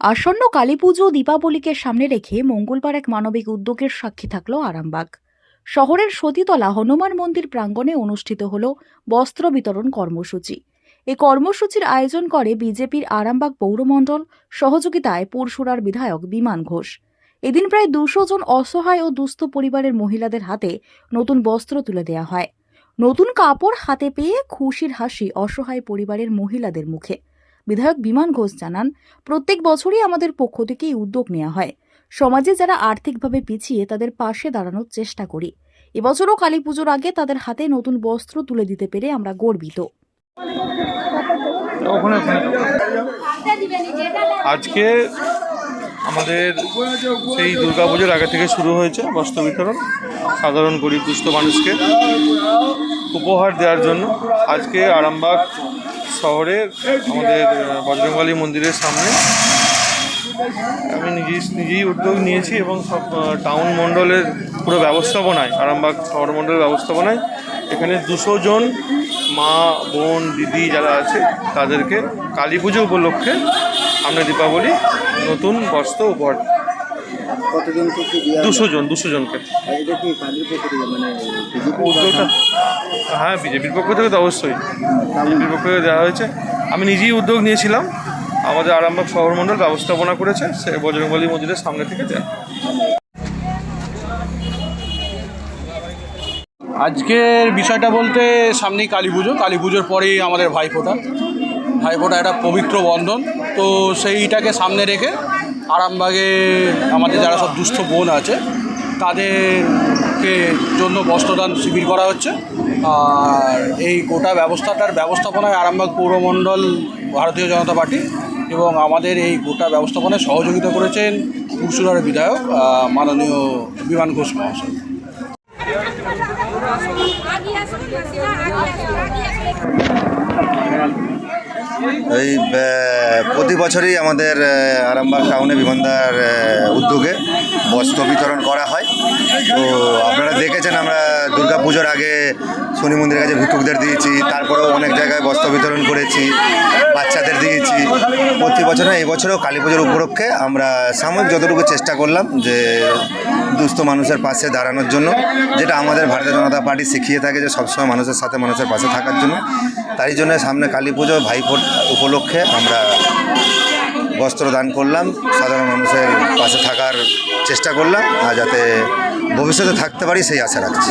আসন্ন কালীপুজো দীপাবলিকে সামনে রেখে মঙ্গলবার এক মানবিক উদ্যোগের সাক্ষী থাকল আরামবাগ। শহরের সতীতলা হনুমান মন্দির প্রাঙ্গণে অনুষ্ঠিত হল বস্ত্র বিতরণ কর্মসূচি। এই কর্মসূচির আয়োজন করে বিজেপির আরামবাগ পৌরমণ্ডল, সহযোগিতায় পরশুরার বিধায়ক বিমান ঘোষ। এদিন প্রায় দুশো জন অসহায় ও দুস্থ পরিবারের মহিলাদের হাতে নতুন বস্ত্র তুলে দেওয়া হয়। নতুন কাপড় হাতে পেয়ে খুশির হাসি অসহায় পরিবারের মহিলাদের মুখে। বিধায়ক বিমান ঘোষ জানান, প্রত্যেক বছরই আমাদের পক্ষ থেকে এই উদ্যোগ নেওয়া হয়। সমাজে যারা আর্থিকভাবে পিছিয়ে তাদের পাশে দাঁড়ানোর চেষ্টা করি। এবছরও কালী পুজোর আগে তাদের হাতে নতুন বস্ত্র তুলে দিতে পেরে আমরা গর্বিত। আজকে আমাদের সেই দুর্গাপুজোর আগে থেকে শুরু হয়েছে বস্ত্র বিতরণ, সাধারণ গরিব দুস্থ মানুষকে উপহার দেওয়ার জন্য। আজকে আরামবাগ শহরের আমাদের আহ, মন্দিরের সামনে। আমি নিজেই নিজেই উদ্যোগ নিয়েছি এবং সব টাউন মণ্ডলের পুরো ব্যবস্থাপনায় আরামবাগ শহর মণ্ডলের ব্যবস্থাপনায় এখানে দুশো জন মা বোন দিদি যারা আছে তাদেরকে কালী পুজো উপলক্ষে আমরা দীপাবলি নতুন বস্ত্র উপহার কতজনকে কি দেওয়া দুশো জন দুশো জনকে। আর এটা কি কাদের পক্ষ থেকে মানে উদ্যোগটা হ্যাঁ বিজেপির পক্ষ থেকে তো অবশ্যই। বিজেপির পক্ষ থেকে দেওয়া হয়েছে। আমি নিজেই উদ্যোগ নিয়েছিলাম। আমাদের আরামবাগ শহর মণ্ডল ব্যবস্থাপনা করেছে সে বজরংবলী মন্দিরের সামনে থেকে দেয়। আজকের বিষয়টা বলতে সামনেই কালী পুজো। কালী পুজোর পরেই আমাদের ভাইফোঁটা। ভাইফোঁটা একটা পবিত্র বন্ধন। তো সেইটাকে সামনে রেখে আরামবাগে আমাদের যারা সব দুস্থ বোন আছে, তাদেরকে জন্য বস্ত্রদান শিবির করা হচ্ছে। আর এই গোটা ব্যবস্থাটার ব্যবস্থাপনায় আরামবাগ পৌরমণ্ডল ভারতীয় জনতা পার্টি এবং আমাদের এই গোটা ব্যবস্থাপনায় সহযোগিতা করেছেন পুরসুরার বিধায়ক মাননীয় বিমান ঘোষ মহাশয়। এই প্রতি বছরই আমাদের আরামবাগ টাউনে বিমানদার উদ্যোগে বস্ত্র বিতরণ করা হয়। তো আপনারা দেখেছেন, আমরা দুর্গা পুজোর আগে শনি মন্দিরের কাছে ভিক্ষুকদের দিয়েছি, তারপরেও অনেক জায়গায় বস্ত্র বিতরণ করেছি, বাচ্চাদের দিয়েছি। প্রতি বছর এই বছরও কালী পুজোর উপলক্ষে আমরা সাময়িক যতটুকু চেষ্টা করলাম যে দুস্থ মানুষের পাশে দাঁড়ানোর জন্য, যেটা আমাদের ভারতীয় জনতা পার্টি শিখিয়ে থাকে যে সবসময় মানুষের সাথে মানুষের পাশে থাকার জন্য। তাই জন্য সামনে কালী পুজো ভাইফোঁট উপলক্ষে আমরা বস্ত্র দান করলাম, সাধারণ মানুষের পাশে থাকার চেষ্টা করলাম, আর যাতে ভবিষ্যতে থাকতে পারি সেই আশা রাখছি।